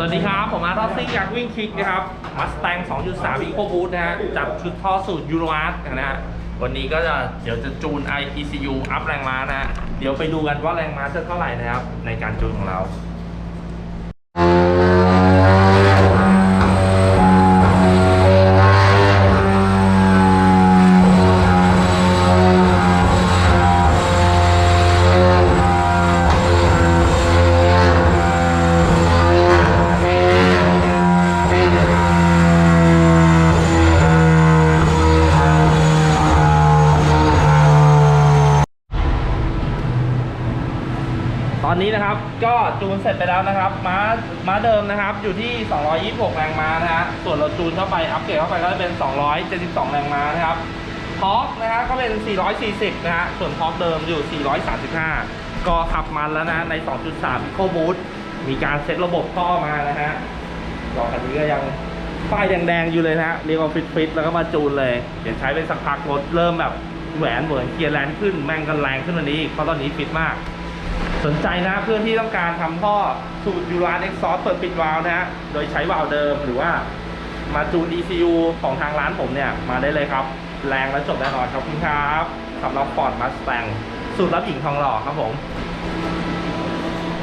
สวัสดีครับ ผมอาร์ตอซิ่งอยากวิ่งคิกนะครับมัสแตง2.3 Eco Boost นะฮะจับชุดท่อสูตรยูโรอาร์ตนะฮะวันนี้ก็จะเดี๋ยวจะจูน i ECU อัพแรงม้านะฮะเดี๋ยวไปดูกันว่าแรงม้าจะเท่าไหร่นะครับ ในการจูนของเรา ตอนนี้นะครับก็จูนเสร็จไปแล้วนะครับม้าม้าเดิมนะครับอยู่ที่ 226 แรงม้านะฮะส่วนเราจูนเข้าไปอัปเกรดเข้าไปก็จะเป็น 272 แรงม้านะครับทอร์กนะฮะก็เป็น 440 นะฮะส่วนทอร์กเดิมอยู่ 435 ก็ขับมันแล้วนะใน 2.3 Eco Boost มีการเซ็ตระบบท่อมานะฮะรอคันนี้ก็ยังป้ายแดงๆอยู่เลยนะฮะเรียกว่าฟิตๆแล้วก็มาจูนเลย เดี๋ยวใช้เป็นสักพักรถเริ่มแบบแหวนเหมือนเกียร์แรงขึ้นแม่งกันแรงขึ้นวันนี้เพราะตอนนี้ฟิตมาก สนใจนะเพื่อนที่ต้องการทำท่อสูตรยูรานเอ็กซอสเปิดปิดวาล์วนะฮะโดยใช้วาล์วเดิมหรือว่ามาจูน ECU ของทางร้านผมเนี่ย มาได้เลยครับ แรงและจบแน่นอนครับคุณครับสำหรับฟอร์ดมาสแตงสูตรรับหญิงทองหล่อครับผม